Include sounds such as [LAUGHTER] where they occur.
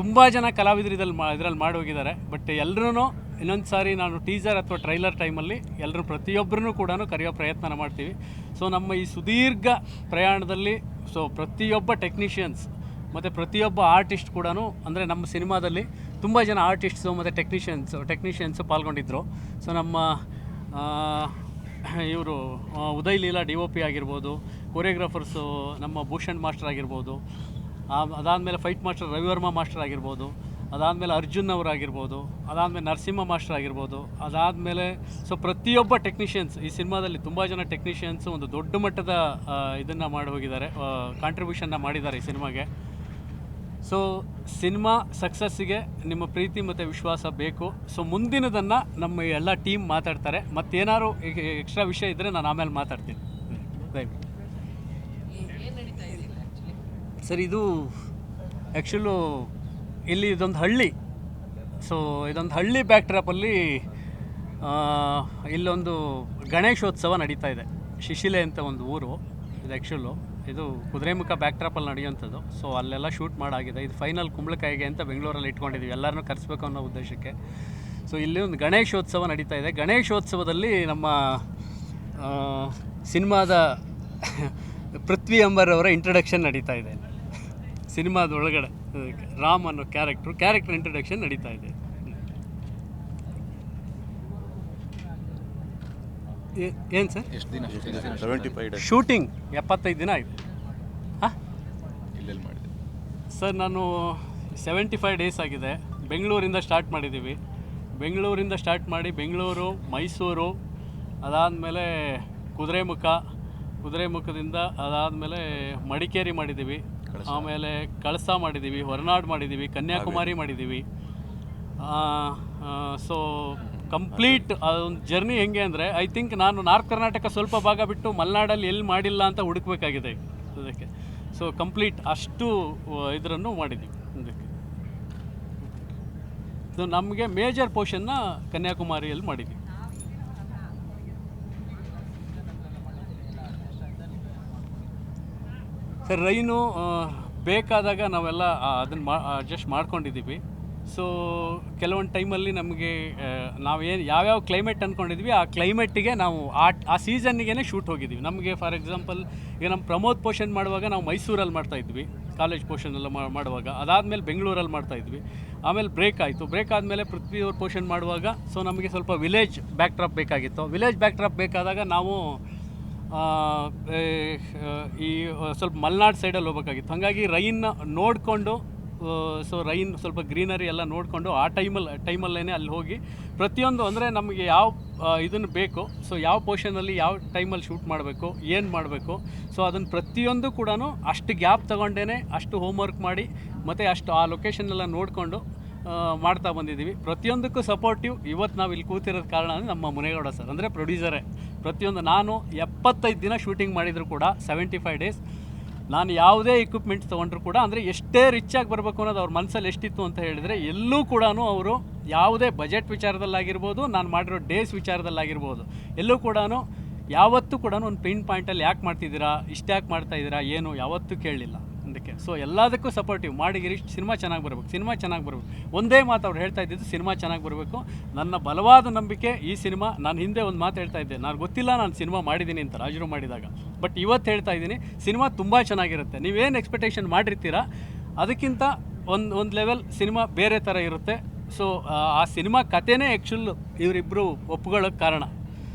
ತುಂಬ ಜನ ಕಲಾವಿದರು ಇದ್ರಲ್ಲಿ ಮಾ, ಇದರಲ್ಲಿ ಮಾಡಿ ಹೋಗಿದ್ದಾರೆ ಬಟ್ ಎಲ್ಲರೂ ಇನ್ನೊಂದು ಸಾರಿ ನಾನು ಟೀಸರ್ ಅಥವಾ ಟ್ರೈಲರ್ ಟೈಮಲ್ಲಿ ಎಲ್ಲರೂ ಪ್ರತಿಯೊಬ್ಬರನ್ನು ಕೂಡ ಕರೆಯೋ ಪ್ರಯತ್ನ ಮಾಡ್ತೀವಿ. ಸೊ ನಮ್ಮ ಈ ಸುದೀರ್ಘ ಪ್ರಯಾಣದಲ್ಲಿ ಸೊ ಪ್ರತಿಯೊಬ್ಬ ಟೆಕ್ನಿಷಿಯನ್ಸ್ ಮತ್ತು ಪ್ರತಿಯೊಬ್ಬ ಆರ್ಟಿಸ್ಟ್ ಕೂಡ ಅಂದರೆ ನಮ್ಮ ಸಿನಿಮಾದಲ್ಲಿ ತುಂಬ ಜನ ಆರ್ಟಿಸ್ಟ್ಸು ಮತ್ತು ಟೆಕ್ನಿಷಿಯನ್ಸು ಟೆಕ್ನಿಷಿಯನ್ಸು ಪಾಲ್ಗೊಂಡಿದ್ದರು ಸೊ ನಮ್ಮ ಇವರು Uday Leela D O P ಆಗಿರ್ಬೋದು ಕೊರಿಯೋಗ್ರಾಫರ್ಸು ನಮ್ಮ ಭೂಷಣ್ ಮಾಸ್ಟರ್ ಆಗಿರ್ಬೋದು ಅದಾದಮೇಲೆ ಫೈಟ್ ಮಾಸ್ಟರ್ ರವಿವರ್ಮ ಮಾಸ್ಟರ್ ಆಗಿರ್ಬೋದು ಅದಾದಮೇಲೆ ಅರ್ಜುನ್ ಅವರಾಗಿರ್ಬೋದು ಅದಾದಮೇಲೆ ನರಸಿಂಹ ಮಾಸ್ಟರ್ ಆಗಿರ್ಬೋದು ಅದಾದಮೇಲೆ ಸೊ ಪ್ರತಿಯೊಬ್ಬ ಟೆಕ್ನಿಷಿಯನ್ಸ್ ಈ ಸಿನಿಮಾದಲ್ಲಿ ತುಂಬ ಜನ ಟೆಕ್ನಿಷಿಯನ್ಸ್ ಒಂದು ದೊಡ್ಡ ಮಟ್ಟದ ಇದನ್ನು ಮಾಡಿ ಹೋಗಿದ್ದಾರೆ ಕಾಂಟ್ರಿಬ್ಯೂಷನ್ನ ಮಾಡಿದ್ದಾರೆ ಈ ಸಿನಿಮಾಗೆ. ಸೊ ಸಿನಿಮಾ ಸಕ್ಸಸ್ಸಿಗೆ ನಿಮ್ಮ ಪ್ರೀತಿ ಮತ್ತು ವಿಶ್ವಾಸ ಬೇಕು. ಸೊ ಮುಂದಿನದನ್ನು ನಮ್ಮ ಎಲ್ಲ ಟೀಮ್ ಮಾತಾಡ್ತಾರೆ. ಮತ್ತೇನಾದ್ರು ಎಕ್ಸ್ಟ್ರಾ ವಿಷಯ ಇದ್ದರೆ ನಾನು ಆಮೇಲೆ ಮಾತಾಡ್ತೀನಿ. ದಯವಿಟ್ಟು ಸರ್, ಇದು ಆ್ಯಕ್ಚುಲು ಇಲ್ಲಿ ಇದೊಂದು ಹಳ್ಳಿ. ಸೊ ಇದೊಂದು ಹಳ್ಳಿ ಬ್ಯಾಕ್ಟ್ರಾಪಲ್ಲಿ ಇಲ್ಲೊಂದು ಗಣೇಶೋತ್ಸವ ನಡೀತಾ ಇದೆ. ಶಿಶಿಲೆ ಅಂತ ಒಂದು ಊರು, ಇದು ಆ್ಯಕ್ಚುಲು ಇದು ಕುದುರೆಮುಖ ಬ್ಯಾಕ್ಟ್ರಾಪಲ್ಲಿ ನಡೆಯುವಂಥದ್ದು. ಸೊ ಅಲ್ಲೆಲ್ಲ ಶೂಟ್ ಮಾಡಾಗಿದೆ. ಇದು ಫೈನಲ್ ಕುಂಬಳಕಾಯಿಗೆ ಅಂತ ಬೆಂಗಳೂರಲ್ಲಿ ಇಟ್ಕೊಂಡಿದ್ದೀವಿ. ಎಲ್ಲರನ್ನೂ ಕರೆಸ್ಬೇಕು ಅನ್ನೋ ಉದ್ದೇಶಕ್ಕೆ. ಸೊ ಇಲ್ಲಿ ಒಂದು ಗಣೇಶೋತ್ಸವ ನಡೀತಾ ಇದೆ. ಗಣೇಶೋತ್ಸವದಲ್ಲಿ ನಮ್ಮ ಸಿನಿಮಾದ [LAUGHS] ಪೃಥ್ವಿ ಅಂಬರ್ ಅವರ ಇಂಟ್ರಡಕ್ಷನ್ ನಡೀತಾ ಇದೆ. ಸಿನಿಮಾದ ಒಳಗಡೆ ಅದಕ್ಕೆ ರಾಮ್ ಅನ್ನೋ ಕ್ಯಾರೆಕ್ಟ್ರು ಕ್ಯಾರೆಕ್ಟರ್ ಇಂಟ್ರಡಕ್ಷನ್ ನಡೀತಾ ಇದೆ. ಏನು ಸರ್? ಎಷ್ಟು ದಿನ ಸೆವೆಂಟಿ ಫೈವ್ ಡೇಸ್ ಶೂಟಿಂಗ್ ಎಪ್ಪತ್ತೈದು ದಿನ ಆಯಿತು. ಹಾಂ? ಮಾಡಿದೆ ಸರ್ ನಾನು ಸೆವೆಂಟಿ ಫೈವ್ ಡೇಸ್ ಆಗಿದೆ. ಬೆಂಗಳೂರಿಂದ ಸ್ಟಾರ್ಟ್ ಮಾಡಿದ್ದೀವಿ. ಬೆಂಗಳೂರಿಂದ ಸ್ಟಾರ್ಟ್ ಮಾಡಿ ಬೆಂಗಳೂರು ಮೈಸೂರು ಅದಾದಮೇಲೆ ಕುದುರೆಮುಖ ಕುದುರೆಮುಖದಿಂದ ಅದಾದಮೇಲೆ ಮಡಿಕೇರಿ ಮಾಡಿದ್ದೀವಿ. ಆಮೇಲೆ ಕಳಸ ಮಾಡಿದ್ದೀವಿ ಹೊರನಾಡು ಮಾಡಿದ್ದೀವಿ ಕನ್ಯಾಕುಮಾರಿ ಮಾಡಿದ್ದೀವಿ ಸೊ ಕಂಪ್ಲೀಟ್ ಅದೊಂದು ಜರ್ನಿ ಹೆಂಗೆ ಅಂದರೆ ಐ ಥಿಂಕ್ ನಾನು ನಾರ್ತ್ ಕರ್ನಾಟಕ ಸ್ವಲ್ಪ ಭಾಗ ಬಿಟ್ಟು ಮಲೆನಾಡಲ್ಲಿ ಎಲ್ಲಿ ಮಾಡಿಲ್ಲ ಅಂತ ಹುಡುಕ್ಬೇಕಾಗಿದೆ ಅದಕ್ಕೆ ಸೊ ಕಂಪ್ಲೀಟ್ ಅಷ್ಟು ಇದರನ್ನು ಮಾಡಿದ್ದೀವಿ ಅದಕ್ಕೆ ಸೊ ನಮಗೆ ಮೇಜರ್ ಪೋರ್ಷನ್ನ ಕನ್ಯಾಕುಮಾರಿಯಲ್ಲಿ ಮಾಡಿದ್ದೀವಿ ಸರ್, ರೈನು ಬೇಕಾದಾಗ ನಾವೆಲ್ಲ ಅದನ್ನು ಮಾ, ಅಡ್ಜಸ್ಟ್ ಮಾಡ್ಕೊಂಡಿದ್ದೀವಿ. ಸೊ ಕೆಲವೊಂದು ಟೈಮಲ್ಲಿ ನಮಗೆ ನಾವೇನು, ಯಾವ್ಯಾವ ಕ್ಲೈಮೇಟ್ ಅಂದ್ಕೊಂಡಿದ್ವಿ ಆ ಕ್ಲೈಮೇಟಿಗೆ ನಾವು ಆ ಆ ಸೀಸನ್ನಿಗೆ ಶೂಟ್ ಹೋಗಿದ್ದೀವಿ. ನಮಗೆ, ಫಾರ್ ಎಕ್ಸಾಂಪಲ್, ಈಗ ನಮ್ಮ ಪ್ರಮೋದ್ ಪೋಷನ್ ಮಾಡುವಾಗ ನಾವು ಮೈಸೂರಲ್ಲಿ ಮಾಡ್ತಾ ಇದ್ವಿ. ಕಾಲೇಜ್ ಪೋಷನ್ ಎಲ್ಲ ಮಾ- ಮಾಡುವಾಗ. ಅದಾದಮೇಲೆ ಬೆಂಗಳೂರಲ್ಲಿ ಮಾಡ್ತಾ ಇದ್ವಿ. ಆಮೇಲೆ ಬ್ರೇಕ್ ಆಯಿತು. ಬ್ರೇಕ್ ಆದಮೇಲೆ ಪೃಥ್ವಿ ಅವ್ರ ಪೋಷನ್ ಮಾಡುವಾಗ ಸೊ ನಮಗೆ ಸ್ವಲ್ಪ ವಿಲೇಜ್ ಬ್ಯಾಕ್ ಡ್ರಾಪ್ ಬೇಕಾಗಿತ್ತು. ವಿಲೇಜ್ ಬ್ಯಾಕ್ ಡ್ರಾಪ್ ಬೇಕಾದಾಗ ನಾವು ಈ ಸ್ವಲ್ಪ ಮಲೆನಾಡು ಸೈಡಲ್ಲಿ ಹೋಗ್ಬೇಕಾಗಿತ್ತು. ಹಾಗಾಗಿ ರೈನ್ ನೋಡಿಕೊಂಡು ಸೊ ರೈನ್ ಸ್ವಲ್ಪ ಗ್ರೀನರಿ ಎಲ್ಲ ನೋಡಿಕೊಂಡು ಆ ಟೈಮಲ್ಲಿ ಟೈಮಲ್ಲೇ ಅಲ್ಲಿ ಹೋಗಿ ಪ್ರತಿಯೊಂದು ಅಂದರೆ ನಮಗೆ ಯಾವ ಇದನ್ನು ಬೇಕು. ಸೊ ಯಾವ ಪೋರ್ಷನಲ್ಲಿ ಯಾವ ಟೈಮಲ್ಲಿ ಶೂಟ್ ಮಾಡಬೇಕು, ಏನು ಮಾಡಬೇಕು. ಸೊ ಅದನ್ನು ಪ್ರತಿಯೊಂದು ಕೂಡ ಅಷ್ಟು ಗ್ಯಾಪ್ ತೊಗೊಂಡೇ ಅಷ್ಟು ಹೋಮ್ವರ್ಕ್ ಮಾಡಿ, ಮತ್ತು ಅಷ್ಟು ಆ ಲೊಕೇಶನ್ನೆಲ್ಲ ನೋಡಿಕೊಂಡು ಮಾಡ್ತಾ ಬಂದಿದ್ದೀವಿ. ಪ್ರತಿಯೊಂದಕ್ಕೂ ಸಪೋರ್ಟಿವ್ ಇವತ್ತು ನಾವು ಇಲ್ಲಿ ಕೂತಿರೋದು ಕಾರಣ ಅಂದರೆ ನಮ್ಮ ಮುನೇಗೌಡ ಸರ್ ಅಂದರೆ ಪ್ರೊಡ್ಯೂಸರೇ ಪ್ರತಿಯೊಂದು ನಾನು ಎಪ್ಪತ್ತೈದು ದಿನ ಶೂಟಿಂಗ್ ಮಾಡಿದರೂ ಕೂಡ ಸೆವೆಂಟಿ ಫೈವ್ ಡೇಸ್ ನಾನು ಯಾವುದೇ ಇಕ್ವಿಪ್ಮೆಂಟ್ಸ್ ತೊಗೊಂಡ್ರು ಕೂಡ, ಅಂದರೆ ಎಷ್ಟೇ ರಿಚಾಗಿ ಬರಬೇಕು ಅನ್ನೋದು ಅವ್ರ ಮನಸ್ಸಲ್ಲಿ ಎಷ್ಟಿತ್ತು ಅಂತ ಹೇಳಿದರೆ, ಎಲ್ಲೂ ಕೂಡ ಅವರು ಯಾವುದೇ ಬಜೆಟ್ ವಿಚಾರದಲ್ಲಾಗಿರ್ಬೋದು, ನಾನು ಮಾಡಿರೋ ಡೇಸ್ ವಿಚಾರದಲ್ಲಾಗಿರ್ಬೋದು, ಎಲ್ಲೂ ಕೂಡ ಯಾವತ್ತೂ ಕೂಡ ಒಂದು ಪಿನ್ ಪಾಯಿಂಟಲ್ಲಿ ಯಾಕೆ ಮಾಡ್ತಿದ್ದೀರಾ ಇಷ್ಟು ಯಾಕೆ ಮಾಡ್ತಾ ಇದ್ದೀರಾ, ಏನು ಯಾವತ್ತೂ ಕೇಳಲಿಲ್ಲ ಅದಕ್ಕೆ ಸೊ ಎಲ್ಲದಕ್ಕೂ ಸಪೋರ್ಟಿವ್ ಮಾಡಿ ಗಿರೀಶ್ ಸಿನಿಮಾ ಚೆನ್ನಾಗಿ ಬರಬೇಕು, ಸಿನಿಮಾ ಚೆನ್ನಾಗಿ ಬರಬೇಕು. ಒಂದೇ ಮಾತು ಅವ್ರು ಹೇಳ್ತಾ ಇದ್ದಿದ್ದು ಸಿನಿಮಾ ಚೆನ್ನಾಗಿ ಬರಬೇಕು. ನನ್ನ ಬಲವಾದ ನಂಬಿಕೆ ಈ ಸಿನಿಮಾ. ನಾನು ಹಿಂದೆ ಒಂದು ಮಾತು ಹೇಳ್ತಾ ಇದ್ದೆ. ನಾನು ಗೊತ್ತಿಲ್ಲ ನಾನು ಸಿನಿಮಾ ಮಾಡಿದ್ದೀನಿ ಅಂತ ರಾಜರು ಮಾಡಿದಾಗ. ಬಟ್ ಇವತ್ತು ಹೇಳ್ತಾ ಇದ್ದೀನಿ, ಸಿನಿಮಾ ತುಂಬ ಚೆನ್ನಾಗಿರುತ್ತೆ. ನೀವೇನು ಎಕ್ಸ್ಪೆಕ್ಟೇಷನ್ ಮಾಡಿರ್ತೀರಾ? ಅದಕ್ಕಿಂತ ಒಂದು ಒಂದು ಲೆವೆಲ್ ಸಿನಿಮಾ ಬೇರೆ ಥರ ಇರುತ್ತೆ. ಸೊ ಆ ಸಿನಿಮಾ ಕಥೆನೇ ಆ್ಯಕ್ಚುಲ್ ಇವರಿಬ್ಬರು ಒಪ್ಕೊಳ್ಳೋಕ್ಕೆ ಕಾರಣ.